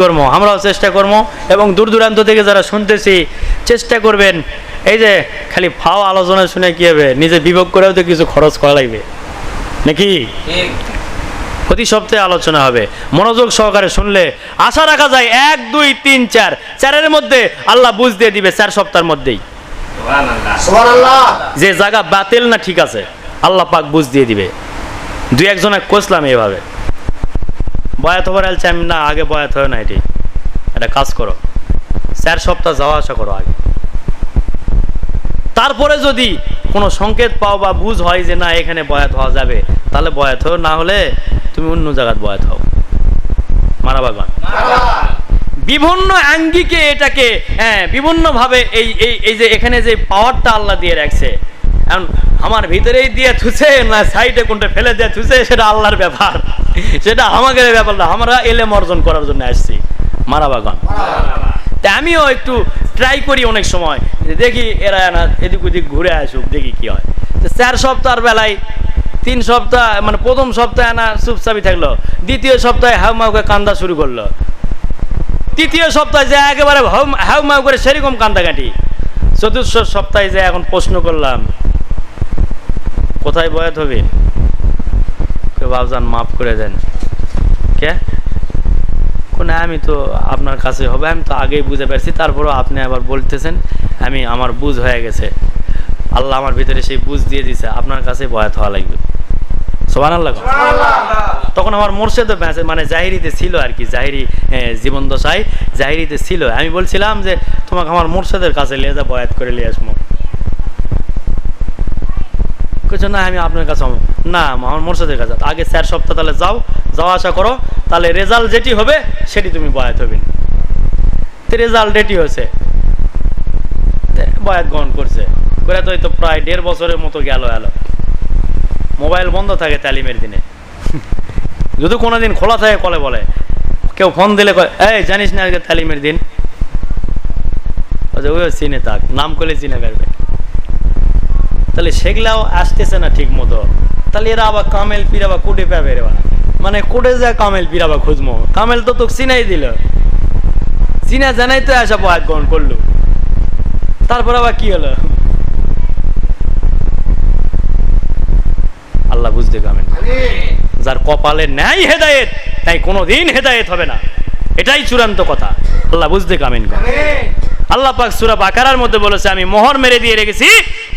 কর্ম আমরাও চেষ্টা করব এবং দূর দূরান্ত থেকে যারা শুনতেছি চেষ্টা করবেন। এই যে খালি ফাও আলোচনা শুনে কি হবে? নিজে বিভোগ করেও তো কিছু খরচ করা লাগবে। নাকি? প্রতি সপ্তাহে আলোচনা হবে। মনোযোগ সহকারে শুনলে আশা রাখা যায় এক দুই তিন চার। চারের মধ্যে আল্লাহ বুঝ দিয়ে দিবে চার সপ্তাহের মধ্যেই। যে জায়গা বাতিল না ঠিক আছে আল্লাহ পাক বুঝ দিয়ে দিবে। দুই একজনে কষলাম এভাবে বয়াত হবার আলছে, আমি না, আগে বয়াত হয় না এটি একটা কাজ করো। চার সপ্তাহ যাওয়া আসা করো আগে। তারপরে যদি কোনো সংকেত পাও বা বুঝ হয় যে না, এখানে বয়াত হওয়া যাবে, তাহলে বয়াত হও, না হলে তুমি অন্য জায়গায় বয়াত হও। মারা বাগান বিভিন্ন আঙ্গিকে এটাকে হ্যাঁ বিভিন্নভাবে এই এই এই যে এখানে যে পাওয়ারটা আল্লাহ দিয়ে রাখছে, এখন আমার ভিতরেই দিয়ে থুছে না সাইডে কোনটা ফেলে দিয়ে থুছে, সেটা আল্লাহর ব্যাপার। সেটা আমাদের ব্যাপার না আমরা এলেম অর্জন করার জন্য আসছি। মারা বাগান তা আমিও একটু ট্রাই করি অনেক সময়। দেখি এরা না এদিক ওদিক ঘুরে আসুক, দেখি কি হয়। তো চার সপ্তাহের বেলায় তিন সপ্তাহ মানে প্রথম সপ্তাহে না চুপচাপি থাকল। দ্বিতীয় সপ্তাহে হাউ মাউকে কান্দা শুরু করল। তৃতীয় সপ্তাহে যে একেবারে হাউ মাউ করে সেরকম কান্দাকাটি। চতুর্থ সপ্তাহে যে এখন প্রশ্ন করলাম, কোথায় বয়াত হবে? বাবজান মাফ করে দেন। কে? কোন আমি তো আপনার কাছে হবে আমি তো আগেই বুঝে পারছি তারপরও আপনি আবার বলতেছেন আমি আমার বুঝ হয়ে গেছে। আল্লাহ আমার ভিতরে সেই বুঝ দিয়ে দিছে আপনার কাছে বয়াত হওয়া লাগবে। সোহান আল্লাহ তখন আমার মোর্শেদও ম্যাচে মানে জাহিরিতে ছিল আর কি জাহিরি জীবন দশায় জাহিরিতে ছিল। আমি বলছিলাম যে তোমাকে আমার মোর্শেদের কাছে নিয়ে যা বয়াত করে নিয়ে আসব। কিছু না আমি আপনার কাছে। না আমার মোর্শেদের কাছে। আগে স্যার সপ্তাহ তাহলে যাও যাওয়া আসা করো তাহলে রেজাল্ট যেটি হবে সেটি তুমি বয়াত হবে। তো রেজাল্ট এটি হয়েছে। বয়াত গ্রহণ করছে। করে তো প্রায় দেড় বছরের মতো গেল এলো। মোবাইল বন্ধ থাকে তালিমের দিনে। যদি কোনো দিন খোলা থাকে কলে বলে। কেউ ফোন দিলে কয় এই জানিস না আজকে তালিমের দিন? ওই চিনে থাক নাম করলে চিনে পারবে তাহলে সেগুলাও আসতেছে না ঠিক মতো। তাহলে এরা আবার কামেল পিরাবা কোটে পাবে রে মানে কোটে যা কামেল পিরাবা খুঁজমো কামেল তো তোকে চিনাই দিল। চিনা জানাই তো আসা বয়াত গ্রহণ করল। তারপর আবার কি হলো? আল্লাহ বুঝতে কামেন যার কপালে ন্যায় হেদায়েত, তাই কোনোদিন হেদায়েত হবে না। এটাই চূড়ান্ত কথা। আল্লাহ বুঝতে কামেন আল্লাহ পাক সূরা বাকারার মধ্যে বলেছে, আমি মোহর মেরে দিয়ে রেখেছি।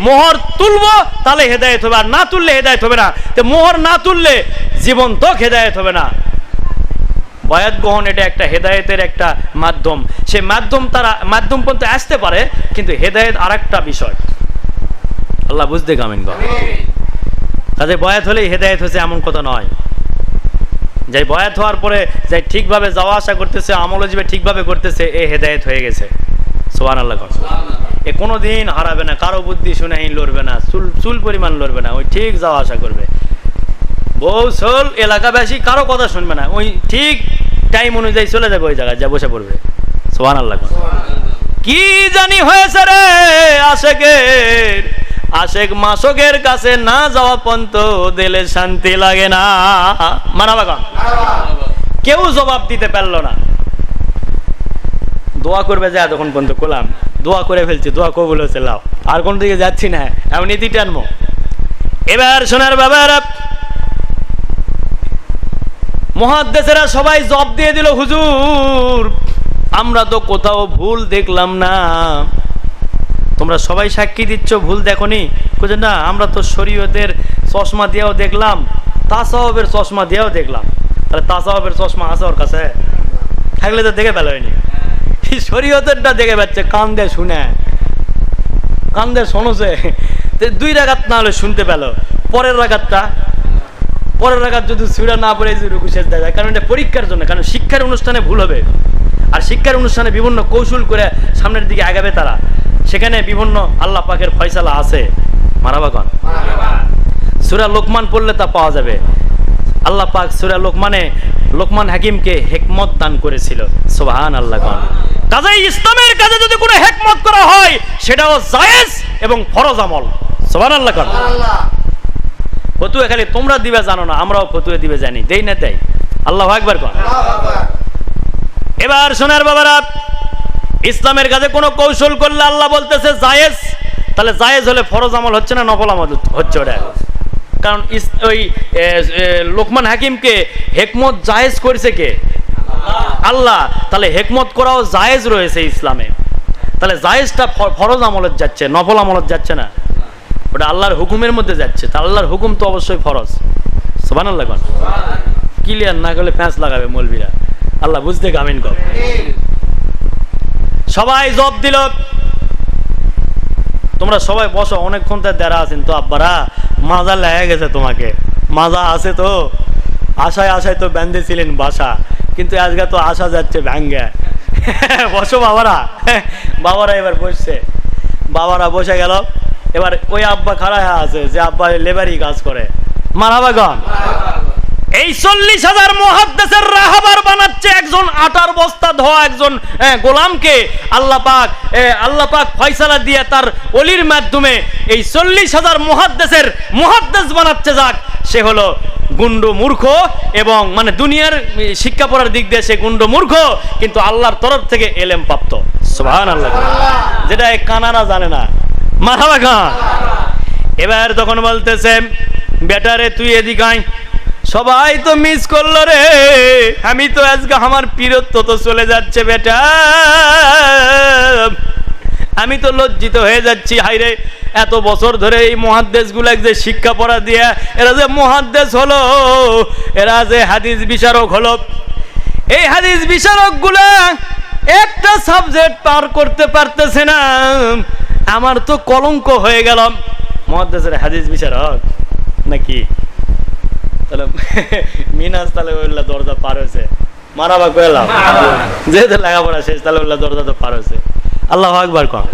মোহর তুলবো, তাহলে হেদায়েত হবে, আর না তুললে হেদায়েত হবে না। তো মোহর না তুললে জীবন তো হেদায়েত হবে না। বয়াত গ্রহণ এটা একটা হেদায়েতের একটা মাধ্যম। সে মাধ্যম তারা, মাধ্যম পর্যন্ত আসতে পারে, কিন্তু হেদায়েত আর একটা বিষয়। আল্লাহ বুঝতে কর কাজে বয়াত হলেই হেদায়েত হয়েছে এমন কথা নয়। যাই বয়াত হওয়ার পরে যাই ঠিকভাবে যাওয়া আসা করতেছে আমল জীবে ঠিকভাবে করতেছে, এ হেদায়েত হয়ে গেছে। সোহান আল্লাহ কর। এ কোনো দিন হারাবে না কারও বুদ্ধি শুনে লড়বে না চুল চুল পরিমাণ লড়বে না ওই ঠিক যাওয়া আসা করবে। বউ সোল এলাকাবাসী কারও কথা শুনবে না ওই ঠিক টাইম অনুযায়ী চলে যাবে ওই জায়গায় যা বসে পড়বে। সোহান আল্লাহ কি জানি হয়েছে রে আশেকের আশেক মাসকের কাছে না যাওয়া পর্যন্ত দিলে শান্তি লাগে না। মানা বাগন কেউ জবাব দিতে পারল না। দোয়া করবে যা, তখন পর্যন্ত করলাম দোয়া করে ফেলছি, দোয়া কবুল হয়েছে, লাও। আর কোন দিকে যাচ্ছি না এমন নীতি টানবো। এবার সোনার বাবারা মহাদ্দেশেরা সবাই জব দিয়ে দিল, হুজুর, আমরা তো কোথাও ভুল দেখলাম না। তোমরা সবাই সাক্ষী দিচ্ছ, ভুল দেখনি। কোথায় না, আমরা তো শরীয়তের চশমা দিয়েও দেখলাম তাসাহবের চশমা দিয়েও দেখলাম। তাহলে তাসাহবের চশমা আছে ওর কাছে। থাকলে তো দেখে পেল হয়নি। শরীয়তেরটা দেখে পাচ্ছে কান দিয়ে শুনে। কান দিয়ে শোনছে দুই রাগাত না হলে শুনতে পেল। পরের রাগাতটা, পরের রাগাত যদি সুরা না পড়ে যে রুকু শেষ দেয়। কারণ এটা পরীক্ষার জন্য, কারণ শিক্ষার অনুষ্ঠানে ভুল হবে। আর শিক্ষার অনুষ্ঠানে বিভিন্ন কৌশল করে সামনের দিকে আগাবে তারা। সেখানে বিভিন্ন আল্লাহ পাকের ফয়সালা আছে। মারাবাগন সুরা লোকমান পড়লে তা পাওয়া যাবে। আল্লাহ পাক সুরা লোকমানে লোকমান হাকিমকে হেকমত দান করেছিল। সোহান আল্লাহ গন কাজে ইসলামের কাজে যদি কোনো হেকমত করা হয় সেটাও জায়েজ এবং ফরজ আমল। সোহান আল্লাহ সুবহানাল্লাহ। ফতুয়া খালি তোমরা দিবে জানো না আমরাও ফতুয়া দিবে জানি। দেই না তাই আল্লাহ একবার আকবার। এবার সোনার বাবারা ইসলামের কাছে কোনো কৌশল করলে আল্লাহ বলতেছে জায়েজ তাহলে জায়েজ হলে ফরজ আমল হচ্ছে না নফল আমল হচ্ছে ওটা। কারণ ওই লোকমান হাকিমকে হেকমত জায়েজ করেছে কে? আল্লাহ। তাহলে হেকমত করাও জায়েজ রয়েছে ইসলামে। তাহলে জায়েজটা ফরজ আমলত যাচ্ছে, নফল আমলত যাচ্ছে না। ওটা আল্লাহর হুকুমের মধ্যে যাচ্ছে। তা আল্লাহর হুকুম তো অবশ্যই ফরজ। সোবান আল্লাহ কন। ক্লিয়ার না করলে প্যাঁচ লাগাবে মলবিরা আল্লাহ বুঝতে গামিন কর। সবাই জব দিল। তোমরা সবাই বসো, অনেকক্ষণ তো দেরা আছেন তো আব্বারা। মাজা লেগে গেছে তোমাকে। মাজা আছে তো? আশায় আশায় তো বেঁধেছিলেন বাসা। কিন্তু আজকে তো আসা যাচ্ছে ব্যাঙ্গে বসো বাবারা। বাবারা এবার বসছে। বাবারা বসে গেল। এবার ওই আব্বা খাড়া হয়ে আছে, যে আব্বা লেবারই কাজ করে। মারাবা গান এই চল্লিশ হাজার মহাদ্দেশের রাহাবার বানাচ্ছে একজন আটার বস্তা ধোয়া একজন গোলামকে। আল্লাহ পাক আল্লাহ পাক ফয়সালা দিয়ে তার অলির মাধ্যমে এই চল্লিশ হাজার মহাদ্দেশের মহাদ্দেশ বানাচ্ছে যাক। সে হলো গুন্ড মূর্খ এবং মানে দুনিয়ার শিক্ষা পড়ার দিক দিয়ে সে গুন্ড মূর্খ, কিন্তু আল্লাহর তরফ থেকে এলেম প্রাপ্ত। সুবহান আল্লাহ যেটা কানারা জানে না। খান। এবার তখন বলতেছে বেটারে তুই এদিকে আয়। সবাই তো মিস করল রে। আমি তো আজকে আমার পীরত্ব তো চলে যাচ্ছে বেটা। আমি তো লজ্জিত হয়ে যাচ্ছি হাইরে এত বছর ধরে এই মহাদ্দেশ যে শিক্ষা পড়া দিয়ে, এরা যে মহাদ্দেশ হলো, এরা যে হাদিস বিচারক হলো। এই হাদিস বিচারকগুলা একটা সাবজেক্ট পার করতে পারতেছে না। আমার তো কলঙ্ক হয়ে গেলাম মহাদ্দেশের হাদিস বিচারক নাকি? তাহলে মিনাস তাহলে ওইগুলা দরজা পার হয়েছে। মারাবা কইলাম যেহেতু লেখাপড়া শেষ তাহলে ওইগুলা দরজা তো পার হয়েছে। আল্লাহ আকবার কম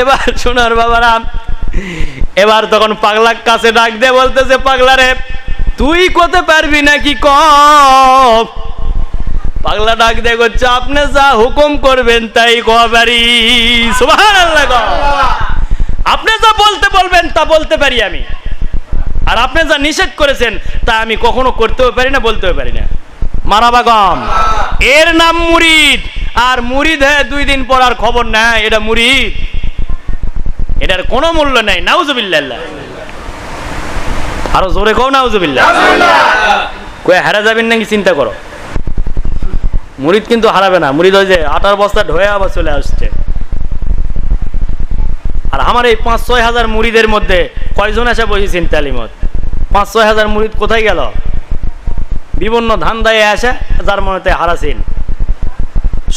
এবার সোনার বাবারা এবার তখন পাগলার কাছে ডাক দিয়ে বলতেছে পাগলা রে তুই করতে পারবি নাকি কম পাগলা ডাক দিয়ে করছে আপনি যা হুকুম করবেন তাই কবারি সুবহানাল্লাহ। আপনি যা বলতে বলবেন তা বলতে পারি আমি। আর আপনি যা নিষেধ করেছেন, তা আমি কখনো করতেও পারি না, বলতেও পারি না। মারাবাগম। এর নাম মুরিদ। আর মুরিদ হ্যাঁ দুই দিন পর আর খবর নাই, এটা মুরিদ। এটার কোনো মূল্য নাই, নাউজুবিল্লাহ। আরও জোরে কও নাউজুবিল্লাহ। কয়ে, হারা যাবেন নাকি চিন্তা করো? মুরিদ কিন্তু হারাবে না। মুরিদ ওই যে আটার বস্তা ঢয়ে আবার চলে আসছে। আর আমার এই পাঁচ, ছয় হাজার মুড়িদের মধ্যে কয়জন এসে বসেছেন তালিমত? পাঁচ, ছয় হাজার মুড়িদ কোথায় গেল? বিভিন্ন ধান দায়ে আসে যার মনেতে হারাছেন।